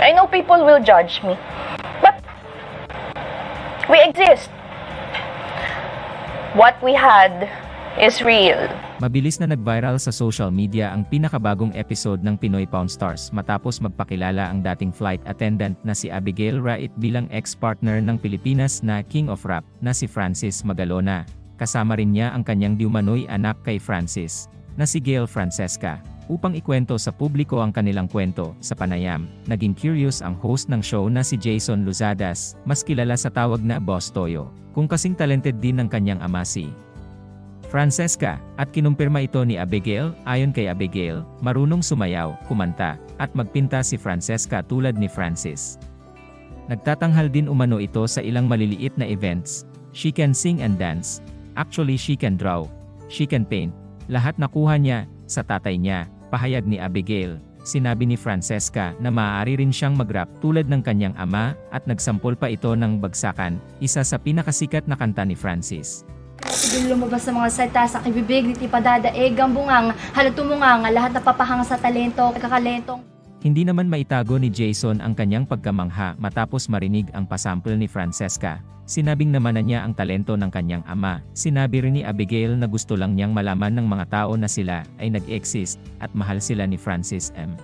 I know people will judge me. But we exist. What we had is real. Mabilis na nag-viral sa social media ang pinakabagong episode ng Pinoy Pawn Stars matapos magpakilala ang dating flight attendant na si Abigail Rait bilang ex-partner ng Pilipinas na King of Rap na si Francis Magalona. Kasama rin niya ang kanyang diumanoy anak kay Francis, na si Gail Francesca. Upang ikwento sa publiko ang kanilang kwento sa panayam, naging curious ang host ng show na si Jason Luzadas, mas kilala sa tawag na Boss Toyo, kung kasing talented din ng kanyang ama si Francesca, at kinumpirma ito ni Abigail, ayon kay Abigail, marunong sumayaw, kumanta, at magpinta si Francesca tulad ni Francis. Nagtatanghal din umano ito sa ilang maliliit na events. She can sing and dance. Actually she can draw. She can paint. Lahat nakuha niya, sa tatay niya, pahayag ni Abigail. Sinabi ni Francesca na maaari rin siyang mag-rap tulad ng kanyang ama at nagsampol pa ito ng Bagsakan, isa sa pinakasikat na kanta ni Francis. Sige lumabas sa mga salita sa kibibig, ni padadaig, gambungang, halatumungang, lahat na papahanga sa talento, kakalentong. Hindi naman maitago ni Jason ang kanyang pagkamangha matapos marinig ang pasample ni Francesca. Sinabing naman na niya ang talento ng kanyang ama. Sinabi rin ni Abigail na gusto lang niyang malaman ng mga tao na sila ay nag-exist at mahal sila ni Francis M.